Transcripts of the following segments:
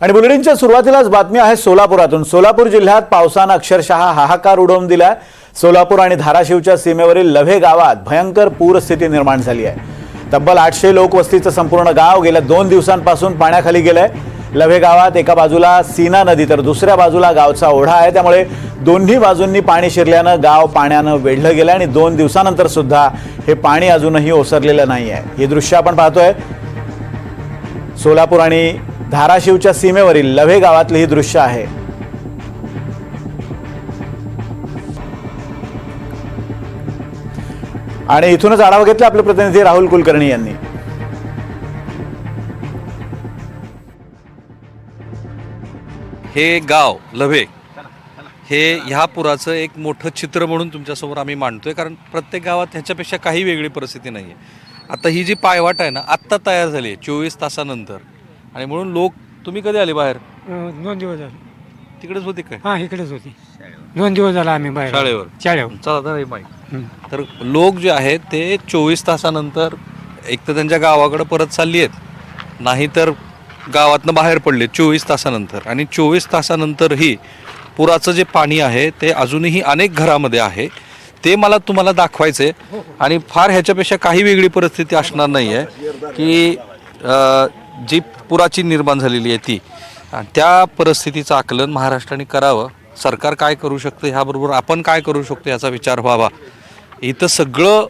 आणि बुलेटिनच्या सुरुवातीलाच बातमी आहे सोलापुरातून. सोलापूर जिल्ह्यात पावसानं अक्षरशः हाहाकार उडवून दिलाय. सोलापूर आणि धाराशिवच्या सीमेवरील लव्हे गावात भयंकर पूरस्थिती निर्माण झाली आहे. तब्बल आठशे लोकवस्तीचं संपूर्ण गाव गेल्या दोन दिवसांपासून पाण्याखाली गेलंय. लव्हे गावात एका बाजूला सीना नदी तर दुसऱ्या बाजूला गावचा ओढा आहे. त्यामुळे दोन्ही बाजूंनी पाणी शिरल्यानं गाव पाण्यानं वेढलं गेलं आणि दोन दिवसानंतर सुद्धा हे पाणी अजूनही ओसरलेलं नाही आहे हे दृश्य आपण पाहतोय. सोलापूर आणि धाराशिवच्या सीमेवरील लव्हे गावातलं ही दृश्य आहे. आणि इथूनच आढावा घेतला आपले प्रतिनिधी राहुल कुलकर्णी यांनी. हे गाव लव्हे हे ह्या पुराचं एक मोठं चित्र म्हणून तुमच्यासमोर आम्ही मांडतोय. कारण प्रत्येक गावात ह्याच्यापेक्षा काही वेगळी परिस्थिती नाही आहे आता ही जी पायवाट आहे ना आत्ता तयार झाली आहे चोवीस तासानंतर. आणि म्हणून लोक तुम्ही कधी आले बाहेर? अं, दोन दिवस झाले. तिकडेच होते काय? हा इकडेच होती. दोन दिवस झाला आम्ही बाहेर. शाळेवर? शाळेवर. चला तर हे माहीत. हं. तर लोक जे आहेत ते चोवीस तासानंतर एक तर त्यांच्या गावाकडे परत चालली आहेत. नाहीतर गावातनं बाहेर पडले चोवीस तासानंतर. आणि चोवीस तासानंतरही पुराचं जे पाणी आहे ते अजूनही अनेक घरामध्ये आहे. ते मला तुम्हाला दाखवायचं आहे आणि फार ह्याच्यापेक्षा काही वेगळी परिस्थिती असणार नाही आहे की अ, जी पुराची निर्माण झालेली आहे ती आणि त्या परिस्थितीचं आकलन महाराष्ट्राने करावं. सरकार काय करू शकतं ह्याबरोबर आपण काय करू शकतो याचा विचार व्हावा. इथं सगळं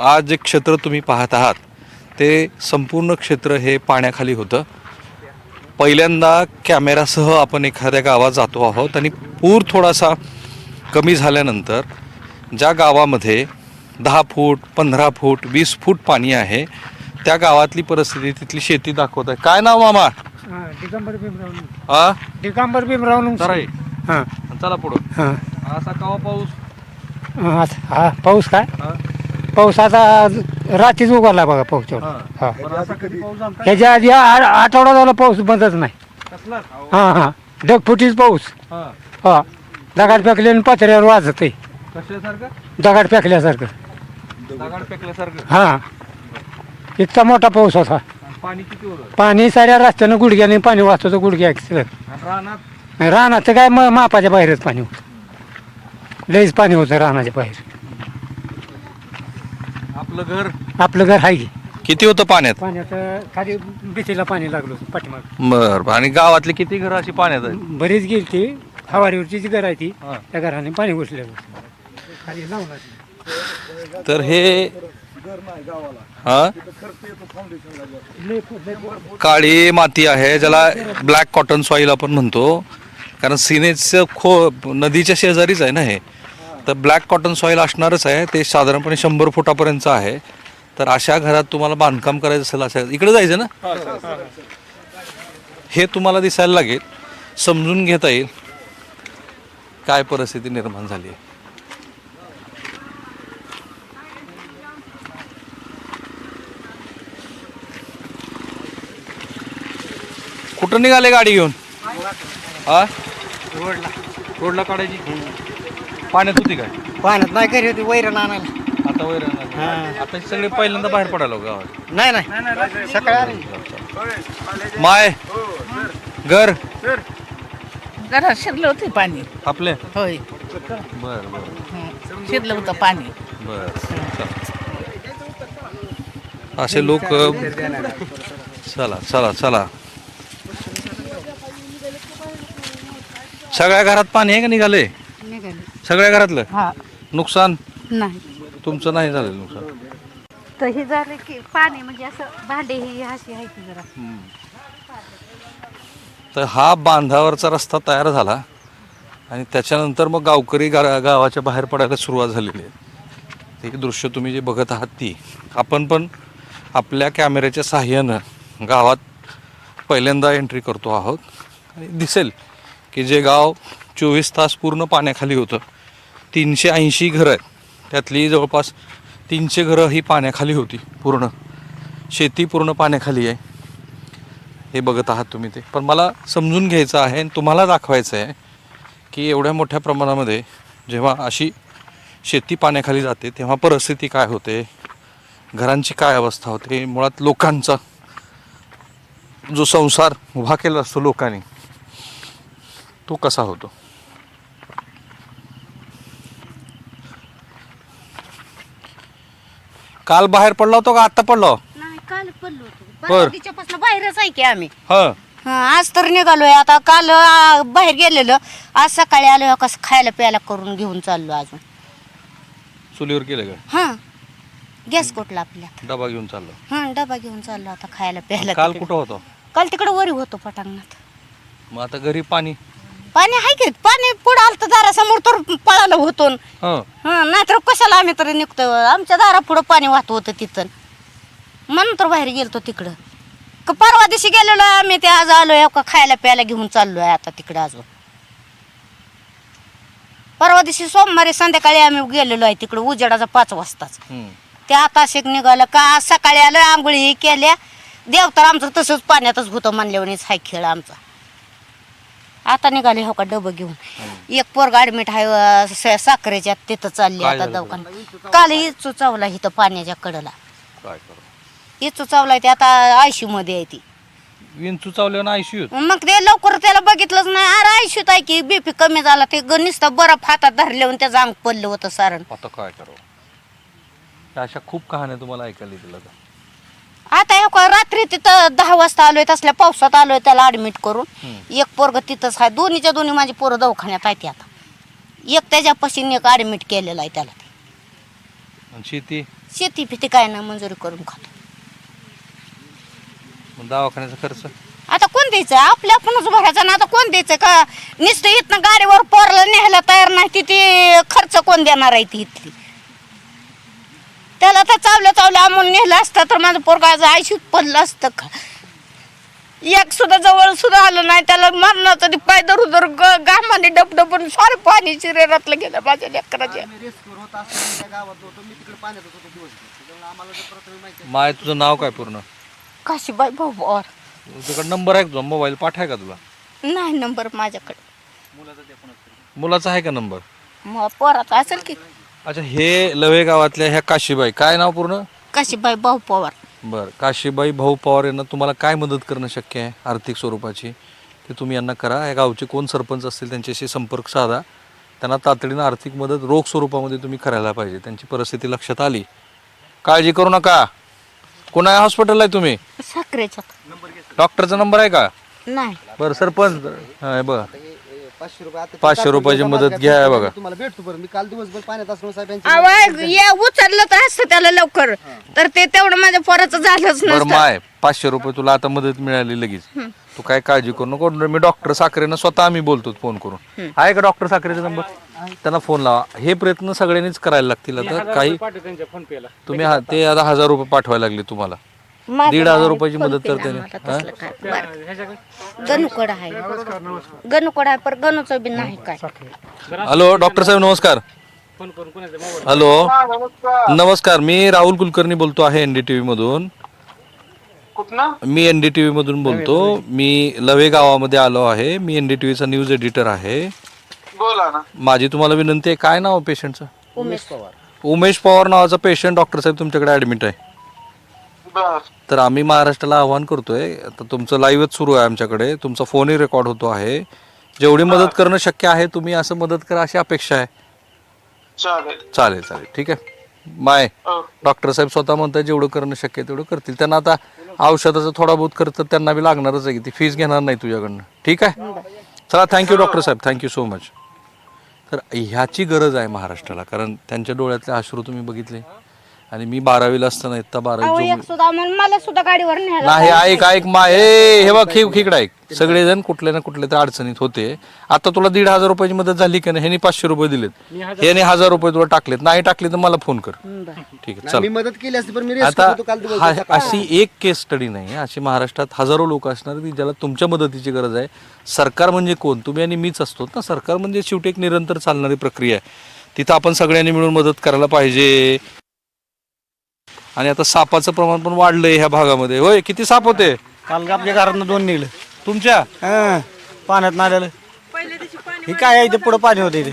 आज जे क्षेत्र तुम्ही पाहत आहात ते संपूर्ण क्षेत्र हे पाण्याखाली होतं. पहिल्यांदा कॅमेरासह आपण एखाद्या गावात जातो आहोत आणि पूर थोडासा कमी झाल्यानंतर ज्या गावामध्ये दहा फूट पंधरा फूट वीस फूट पाणी आहे त्या गावातली परिस्थिती तिथली शेती दाखवत आहे. काय नाव मामा? हा, दिगंबर भीमराव आ? दिगंबर भीमराव जरा ये. हां. चला पुढं. हां. असा कवा पाऊस? हां, हा पाऊस काय? हा? पाऊस आता रात्रीच उघडला बघा पाऊस तेवढा. हा. हा. बरं, असा कधी पाऊस झालता? ह्याच्या आधी आ- आठवडा झाला पाऊस बंदच नाही. कसला? हां हां. ढगफुटीच पाऊस. हा. हा. दगाड फेकले आणि पत्र्यावर वाजत कशासारखं? दगाड फेकल्यासारखं. दगड फेकल्यासारखं. हां. इतका मोठा पाऊस होता. आणि पाणी किती होतं? पाणी साऱ्या रस्त्यानं गुडघ्याने पाणी वाचत होतं गुडघ्या ॲक्सिडेंट आणि रानात? रानाचं काय मग मापाच्या बाहेरच पाणी होतं. लईच पाणी होतं रानाच्या बाहेर. आपलं घर? आपलं घर आहे की. किती होतं पाण्यात? पाण्याचं खाली भीतीला पाणी लागलं होतं पाठीमाग. बर आणि गावातली किती घरं अशी पाण्यात आहेत? बरीच गेली ती हवारीवरची जी घर आहे ती. हा. त्या घराने पाणी घुसलेलं खाली लावलं तर हे हा? काळी माती आहे ज्याला ब्लॅक कॉटन सॉईल आपण म्हणतो. कारण सिनेचं खो नदीच्या शेजारीच आहे ना हे. तर ब्लॅक कॉटन सॉईल असणारच आहे ते साधारणपणे शंभर फुटापर्यंत आहे. तर अशा घरात तुम्हाला बांधकाम करायचं असेल अशा इकडे जायचं ना? हे तुम्हाला दिसायला लागेल समजून घेता येईल. काय परिस्थिती निर्माण झाली आहे. कुठं निघाले गाडी घेऊन? हा? रोडला. काढायची. पाण्यात होती काय? पाण्यात नाही घरी होती वैरण आणायला. आता वैर आता हे. सगळे पहिल्यांदा बाहेर पडायला गावात. नाही नाही. सकाळी आली. माय घर. जरा शिरलं होते पाणी. आपले? होय. बर बर. हं. शिरलं होतं पाणी. बर असे लोक चला चला चला. सगळ्या घरात पाणी आहे का निघाले? सगळ्या घरातलं? हा. नुकसान? नाही. तुमचं नाही झालं नुकसान. तर हे झालं की पाणी म्हणजे असं भांडे ही अशी आहे की जरा. तर हा बांधावरचा रस्ता तयार झाला आणि त्याच्यानंतर मग गावकरी गा गावाच्या बाहेर पडायला सुरुवात झालेली आहे. ते दृश्य तुम्ही जे बघत आहात ती आपण पण आपल्या कॅमेऱ्याच्या साह्यानं गावात पहिल्यांदा एंट्री करतो आहोत. आणि दिसेल. की जे गाव चोवीस तास पूर्ण पाण्याखाली होतं. तीनशे ऐंशी घरं आहेत. त्यातली जवळपास तीनशे घरं ही पाण्याखाली होती पूर्ण. शेती पूर्ण पाण्याखाली आहे. हे बघत आहात तुम्ही ते. पण मला समजून घ्यायचं आहे आणि तुम्हाला दाखवायचं आहे की एवढ्या मोठ्या प्रमाणामध्ये जेव्हा अशी शेती पाण्याखाली जाते तेव्हा परिस्थिती काय होते? घरांची काय अवस्था होते? मुळात लोकांचा जो संसार उभा केला असतो लोकांनी तो कसा होतो? काल बाहेर पडला होतो का? आत्ता पडलो नाही काल पडलो बर. बाहेरच आहे की आम्ही. हा. हा, आज तर निघालोय. आता काल आ, बाहेर गेलेलो. आज सकाळी आलो कसं खायला प्यायला करून घेऊन चाललो अजून चुलीवर केलं का? हा. गॅस कुठला आपल्या. डबा घेऊन चाललो. हा डबा घेऊन चाललो आता खायला प्यायला काल तिकडे. कुठं होतो? काल तिकडे वरी होतो पटांगणात. मग आता घरी पाणी? पाणी आहे की? पाणी पुढं आलं तर दारासमोर तर पळालं होतो हा. हा नाहीतर कशाला आम्ही तरी निघतो? आमच्या दारा पुढं पाणी वाहत होतं तिथं. म्हणून तर बाहेर गेलतो तिकडं. का परवा दिवशी गेलेलो आम्ही ते आज आलोय का खायला प्यायला घेऊन चाललोय आता तिकडं अजून. परवा दिवशी सोमवारी संध्याकाळी आम्ही गेलेलो आहे तिकडं उजेडाचा पाच वाजताच. हम्म. ते आता शेक निघालं का आज सकाळी आलं आंघोळी केल्या. देव तर आमचं तसंच पाण्यातच होतं म्हणल्यावरच हाय खेळ आमचा. आता निघाले हो का डबं घेऊन. एक पोरगा ऍडमिट आहे साखरेच्या तिथं चालली काय आता झालं? दवाखान्यात. काल इचू चावला इथं पाण्याच्या कडला. काय करू? इचू चावलाय ते आता आयशी मध्ये आहे ती. विंचू चावल्यावर आयसीयू मग ते लवकर त्याला बघितलंच नाही. अरे आयशीत आहे की बीपी कमी झाला ते ग- नुसतं बरं हातात धरल्यावर त्याचं अंग पडलं होतं सारण आता काय करू अशा खूप कहाण्या तुम्हाला ऐकायला येतील आता आता हे का रात्री तिथं दहा वाजता आलोय तसल्या पावसात आलोय त्याला ऍडमिट करून. एक पोरग तिथंच आहे दोन्हीच्या दोन्ही माझी पोरं दवाखान्यात आहेत आता. एक त्याच्यापाशी एक ऍडमिट केलेलं आहे त्याला आणि शेती? शेती फिती काय ना मंजुरी करून खातो. मग दवाखान्याचा खर्च? आता कोण द्यायचं? आपल्या आपणच भरायचं ना. आता कोण द्यायचं का? नुसतं इथनं गाडीवर पोरला न्यायला तयार नाही ती ती खर्च कोण देणार आहे ती इथली? त्याला तर चावलं चावलं आम्हाला नेलं असतं तर माझं पोरगा आयुष्यात पडलं असतं का? एक सुद्धा जवळ सुद्धा आलं नाही त्याला मरणाचं ते पाय धरू धरू ग- घामाने डबडबून सारं पाणी शरीरातलं गेलं माझ्या लेकराच्या. आम्ही रेस्क्यूर होत असताना त्या गावात होतो मी तिकडे पाण्यात होतो दिवसभर त्याच्यामुळे आम्हाला जर प्रथम माहिती माय तुझं नाव काय पूर्ण? काशीबाई भाऊ और तुझ्याकडे नंबर आहे का तुझा? मोबाईल पाठाय का तुला? नाही नंबर माझ्याकडे. मुलाचा आहे का नंबर? मग पोराचा असेल की. अच्छा हे लवे गावातल्या ह्या काशीबाई काय नाव पूर्ण? काशीबाई भाऊ पवार. बरं काशीबाई भाऊ पवार यांना तुम्हाला काय मदत करणं शक्य आहे आर्थिक स्वरूपाची? ते तुम्ही यांना करा. या गावचे कोण सरपंच असतील त्यांच्याशी संपर्क साधा. त्यांना तातडीनं आर्थिक मदत रोख स्वरूपामध्ये तुम्ही करायला पाहिजे. त्यांची परिस्थिती लक्षात आली. काळजी करू नका. कोणा हॉस्पिटलला आहे तुम्ही? डॉक्टरचा नंबर आहे का? नाही. बरं सरपंच. हा, हे पाचशे रुपये. आता पाचशे रुपयाची मदत घ्या हे बघा. तुम्हाला भेटतो बरं. मी काल दिवसभर पाण्यात असल्यामुळे साहेबांची आवाज या उचललं तर असतं त्याला लवकर. तर ते तेवढं माझ्या पोराचं झालंच बरं नसतं. माय पाचशे रुपये तुला आता मदत मिळाली लगेच. तू काय काळजी करू नको. मी डॉक्टर साखरेनं स्वतः आम्ही बोलतो फोन करून. आहे का डॉक्टर साखरेचा नंबर? त्यांना फोन लावा. हे प्रयत्न सगळ्यांनीच करायला लागतील आता. काही तुम्ही हा- ते आता हजार रुपये पाठवायला लागले तुम्हाला. दीड हजार रुपयाची मदत करते. गणूकड आहे. गणूकड आहे पण गणूचं बी नाही काय. हॅलो डॉक्टर साहेब नमस्कार. हॅलो. नमस्कार मी राहुल कुलकर्णी बोलतो आहे एनडीटीव्ही मधून. मी एनडीटीव्ही मधून बोलतो. मी लवे गावामध्ये आलो आहे. मी एनडीटीव्हीचा न्यूज एडिटर आहे. बोला ना. माझी तुम्हाला विनंती आहे काय नाव पेशंटचं? उमेश उमेश पवार नावाचा पेशंट डॉक्टर साहेब तुमच्याकडे ऍडमिट आहे. तर आम्ही महाराष्ट्राला आव्हान करतोय. आता तुमचं लाईव्हच सुरू आहे आमच्याकडे. तुमचा फोनही रेकॉर्ड होतो आहे. जेवढी मदत करणं शक्य आहे तुम्ही असं मदत करा अशी अपेक्षा आहे. चालेल. चालेल चालेल. ठीक आहे. बाय. हो. डॉक्टर साहेब स्वतः म्हणतात जेवढं करणं शक्य आहे तेवढं करतील. त्यांना आता औषधाचं थोडा बहुत खर्च त्यांना बी लागणारच आहे की ती फीस घेणार नाही तुझ्याकडनं. ठीक आहे? चला थँक्यू डॉक्टर साहेब. थँक्यू सो मच तर ह्याची गरज आहे महाराष्ट्राला कारण त्यांच्या डोळ्यातले अश्रू तुम्ही बघितले. आणि मी बारावीला असताना इत्ता अहो, बारावी एक सुद्धा म्हणून मला सुद्धा गाडीवर न्यायला नाही ऐक ऐक मा ए हे बघ खिक खिकडा ऐक. सगळेजण कुठल्या ना कुठल्या तरी अडचणीत होते. आता तुला दीड हजार रुपयाची मदत झाली का नाही ह्यानी पाचशे रुपये दिलेत. ह्याने हजार रुपये तुला टाकलेत. नाही टाकले तर मला फोन कर. ठीक आहे मी चल. मदत केली असती पण मी आता रेस्क्यू होतो काल दिवसभर हा- अशी एक केस स्टडी नाही अशी महाराष्ट्रात हजारो लोक असणार की ज्याला तुमच्या मदतीची गरज आहे. सरकार म्हणजे कोण? तुम्ही आणि मीच असतो ना. सरकार म्हणजे शेवटी एक निरंतर चालणारी प्रक्रिया आहे. तिथं आपण सगळ्यांनी मिळून मदत करायला पाहिजे. आणि आता सापाचं प्रमाण पण वाढलंय ह्या भागामध्ये. होय किती साप होते? काल आपल्या घरातनं दोन निघलं. तुमच्या? हं, पाण्यात नाल्याला. हे काय आहे इथे? पुढं पाणी होते इथे.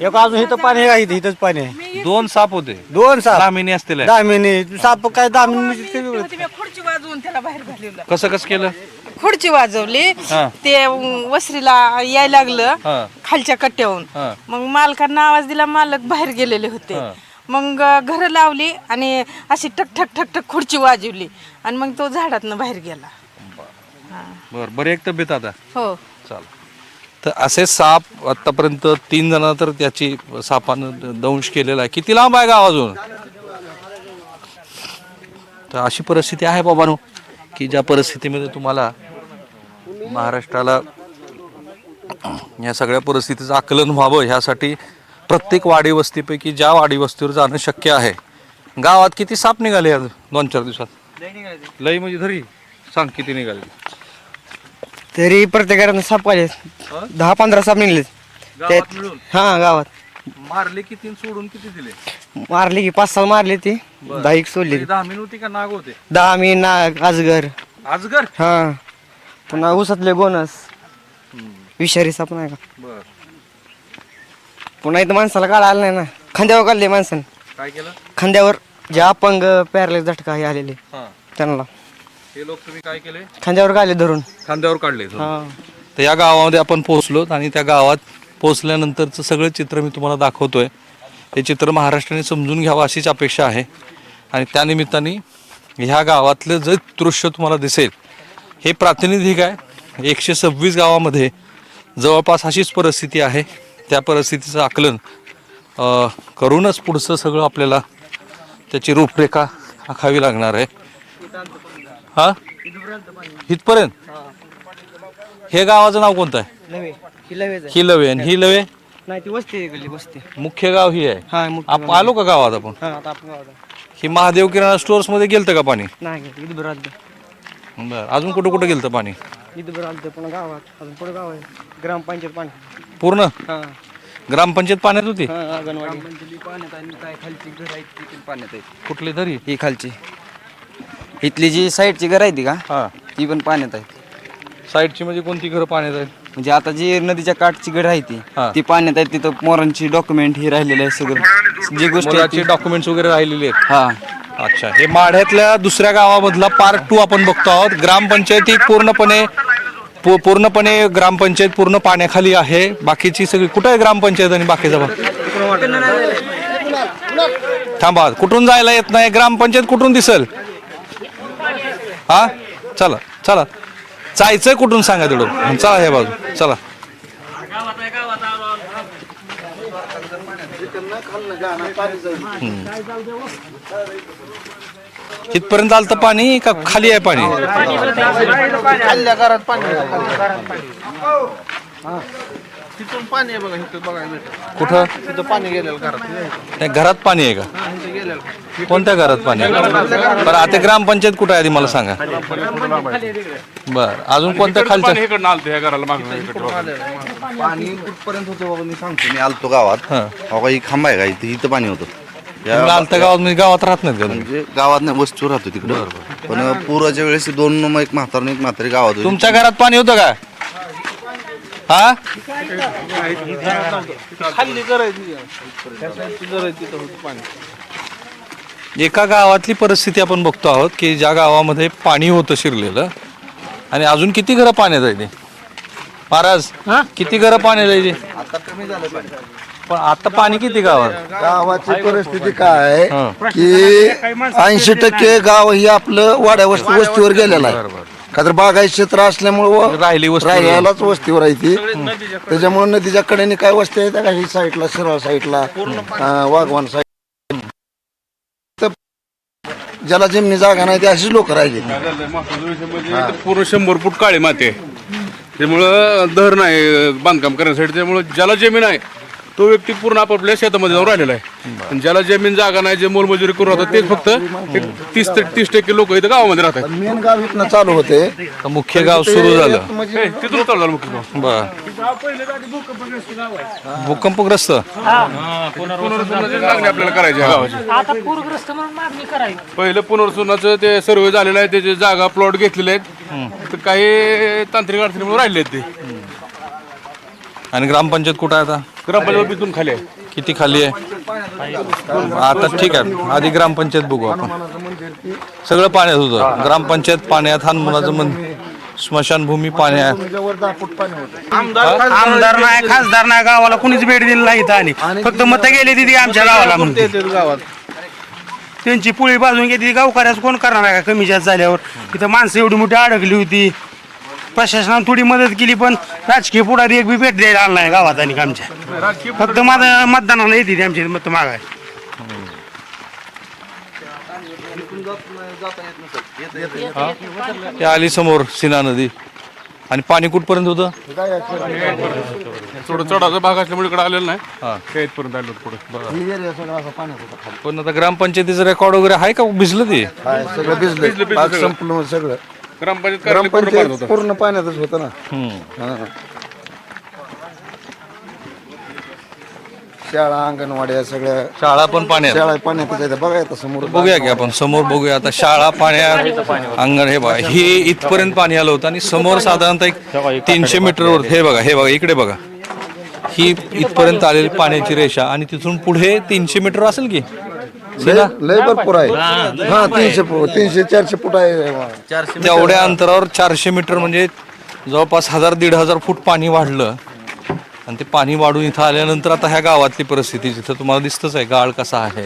एक अजून इथं पाणी आहे इथे इथंच पाणी आहे. दोन साप होते. दोन साप. दहा महिने असतील. दहा महिने साप काय दहा महिने खुर्ची वाजवून झाडा बाहेर घालवलं. कसं कसं केलं? खुर्ची वाजवली. हा. ते अं, वसरीला यायला लागलं. हा. खालच्या कट्ट्याहून हा. मग मालकांना आवाज दिला मालक बाहेर गेलेले होते. हा. मग घर लावली आणि अशी टक ठक ठक ठक खुर्ची वाजवली. आणि मग तो झाडातनं बाहेर गेला. बरं. बरी एक तब्येत आता? हो. चाल तर असे साप आतापर्यंत तीन जण तर त्याची सापानं दंश केलेला आहे. किती लांब आहे गाव अजून? तर अशी परिस्थिती आहे बाबानो की ज्या परिस्थितीमध्ये तुम्हाला महाराष्ट्राला या सगळ्या परिस्थितीचं आकलन व्हावं ह्यासाठी प्रत्येक वाडी वस्तीपैकी ज्या वाडी वस्तीवर जाणं शक्य आहे. गावात किती साप निघाले आज? दोन चार दिवसात. लई म्हणजे धरी सांग किती निघाले? तरी प्रत्येकानं साप आले दहा पंधरा साप निघले. गावात मिळून? हा गावात. मारले किती आणि सोडून किती दिले? मारले की पाच सहा मारले ती. दहा एक सोडली. दहा होती का नाग होते? दहा मी नाग अजगर आजगर? हा. पुन्हा ऊसातले बोनस. विषारी साप नाही का? बर. पुन्हा इथं माणसाला काढा आलं नाही ना. खांद्यावर काढले माणसानं. काय केलं? खांद्यावर जे अपंग पॅरलेस झटका हे आलेले. हा. त्यांना. हे लोक तुम्ही काय केले? खांद्यावर काढले धरून. खांद्यावर काढले हा. तर या गावामध्ये आपण पोहोचलो आणि त्या गावात पोहोचल्यानंतरचं सगळं चित्र मी तुम्हाला दाखवतोय. हे चित्र महाराष्ट्राने समजून घ्यावं अशीच अपेक्षा आहे. आणि त्यानिमित्ताने ह्या गावातलं जे दृश्य तुम्हाला दिसेल हे प्रातिनिधिक आहे. एकशे सव्वीस गावामध्ये जवळपास अशीच परिस्थिती आहे. त्या परिस्थितीचं आकलन करूनच पुढचं सगळं आपल्याला त्याची रूपरेखा आखावी लागणार आहे. हा? इथपर्यंत? हे गावाचं नाव कोणतं आहे? लवे ही ही लवे आणि ही लवे? नाही ती वस्ती आहे गल्ली वस्ती मुख्य गाव ही आहे? हा आलो का गावात आपण? हा आता आपण. ही महादेव किराणा स्टोअर्समध्ये गेलतं का पाणी? नाही बरं आलं बरं अजून कुठं कुठं गेलतं पाणी? आलं पुन्हा गावात. अजून पुढे गाव आहे. ग्रामपंचायत पाणी. पूर्ण? हा. ग्रामपंचायत पाण्यात होती? हा अंगणवाडी. पाण्यात आहे काय खालची घर आहे ती पाण्यात आहे कुठली तरी? ही खालची. इथली जी साईडची घर आहे ती का? हा. ती पण पाण्यात आहे साईडची म्हणजे कोणती घरं पाण्यात आहेत? म्हणजे आता जी नदीच्या काठची घर आहे ती हा. ती पाण्यात आहे तिथं मोरांची डॉक्युमेंट ही राहिलेली आहे सगळं. जी गोष्टी मुलाचे ती- डॉक्युमेंट्स वगैरे राहिलेले आहेत? हा. अच्छा हे माढ्यातल्या दुसऱ्या गावामधला पार्ट टू आपण बघतो आहोत. ग्रामपंचायत ही पूर्णपणे पू- पूर्णपणे ग्रामपंचायत पूर्ण पाण्याखाली आहे. बाकीची सगळी कुठं आहे ग्रामपंचायत आणि बाकीचा भाग थांबा कुठून जायला येत नाही? ग्रामपंचायत कुठून दिसल? हा? चला चला. जायचं कुठून सांगा तेवढं चला हे बाजू चला. इथपर्यंत आलं तर पाणी का खाली आहे पाणी? खाल्ल्या घरात पाणी तिथून पाणी आहे बघा इथं बघायला भेटत कुठं? तिथं पाणी गेलेलं घरात. नाही घरात पाणी आहे का? इथं गेलेलं. कोणत्या घरात पाणी आहे? बरं आता ग्रामपंचायत कुठं आहे आधी मला सांगा. बर अजून कोणत्या खालच्या? पाणी कुठपर्यंत होतं बाबा? मी सांगतो मी आलतो गावात. हा. बाबा ही खांबा आहे का? इथे इथं पाणी होतं. तुम्ही आलत्या गावात म्हणजे गावात राहत नाहीत का तुम्ही? म्हणजे गावात नाही वस्तीवर राहतो तिकडं. पण पुराच्या वेळेस दोन मग एक म्हातारा आणि एक म्हातारी गावात होती. तुमच्या घरात पाणी होतं का? हा? खाल्ली करायची. होतं पाणी? एका गावातली परिस्थिती आपण बघतो आहोत की ज्या गावामध्ये पाणी होतं शिरलेलं आणि अजून किती घरं पाण्यात आहे ते? महाराज किती घरं पाण्यात आहे ते? पण. आता पाणी किती गावात? गावाची परिस्थिती काय आहे हं. की ऐंशी टक्के गाव ही आपलं वाड्या वस्ती वस्तीवर गेलेलं आहे. का तर बागायत क्षेत्र असल्यामुळे राहिली वस्ती राहिल्यालाच वस्तीवर आहे ती. त्याच्यामुळे नदीच्या कडेने काय वस्ती आहेत का ही साईडला शिराळ साईडला अं, वाघवान साईड. तर ज्याला जमिनी जागा नाही ती अशीच लोक राहिली. पूर्ण शंभर फूट काळी माती आहे. त्यामुळं धर नाही बांधकाम करण्यासाठी. त्यामुळं ज्याला जमीन आहे तो व्यक्ती पूर्ण आपापल्या शेतामध्ये जाऊन राहिलेला आहे. आणि ज्याला जमीन जागा नाही जे मोलमजुरी करून राहतात तेच फक्त एक तीस ते तीस टक्के लोक इथं गावामध्ये राहतात. मेन गाव इथनं चालू होते. मुख्य गाव सुरू झालं. म्हणजे हे, तिथून चालू झालं मुख्य गाव. बर. भूकंपग्रस्त पुनर्वसनाची मागणी आपल्याला करायची आहे गावाची. आता पूरग्रस्त म्हणून मागणी करायची पहिलं पुनर्वसनाचं ते सर्वे झालेलं आहे त्याचे जागा प्लॉट घेतलेले आहेत. तर काही तांत्रिक अडचणीमुळे राहिले आहेत ते आणि ग्रामपंचायत कुठं आहे आता? ग्रामपंचायत तिथून खाली आहे. किती खाली आहे? आता ठीक आहे. आधी ग्रामपंचायत बघू आपण. सगळं पाण्यात होतं. ग्रामपंचायत पाण्यात हनुमानाचं मंदिर स्मशानभूमी पाण्यात आमदार नाही खासदार नाही गावाला कुणीच भेट दिली नाही इथं आणि. फक्त मत गेले तिथे आमच्या गावाला म्हणून. गावात? त्यांची पुळी बाजून घेतली गावकऱ्याच कोण करणार आहे का? कमी जास्त झाल्यावर. इथं माणसं एवढी मोठी अडकली होती. प्रशासनाने थोडी मदत केली पण राजकीय पुढारी एक बी भेट द्यायला आला नाही गावात आणि आमच्या. फक्त माझं मतदानाला येते आमची मत मागाय ते आली समोर सीना नदी. आणि पाणी कुठपर्यंत होतं? थोडं चढाचा भाग असल्यामुळे इकडे आलेलं नाही. त्या इथपर्यंत आलो पुढे. पण आता ग्रामपंचायतीचं रेकॉर्ड वगैरे आहे का? भिजलं ते? हाय, सगळं भिजलं संपलं सगळं. ग्रामपंचायत कार्यालय पूर्ण पाण्यात ग्रामपंचायत होतं. पूर्ण पाण्यातच होतं ना. हम्म. हा. शाळा अंगणवाड्या सगळ्या. शाळा पण पाण्यात. शाळा पाण्यातच आहे बघा आता समोर बघूया की आपण समोर बघूया. आता शाळा पाण्यात अंगण हे बघा. हे इथपर्यंत पाणी आलं होतं आणि समोर साधारणतः एक तीनशे मीटरवर हे बघा हे बघा इकडे बघा. ही इथपर्यंत आलेली पाण्याची रेषा आणि तिथून पुढे तीनशे मीटर असेल की? लय लय भरपूर आहे. हा तीनशे तीनशे चारशे फूट आहे. तेवढ्या अंतरावर चारशे मीटर म्हणजे जवळपास हजार दीड हजार फूट पाणी वाढलं. आणि ते पाणी वाढून इथं आल्यानंतर आता ह्या गावातली परिस्थिती जिथं तुम्हाला दिसतच आहे गाळ कसा आहे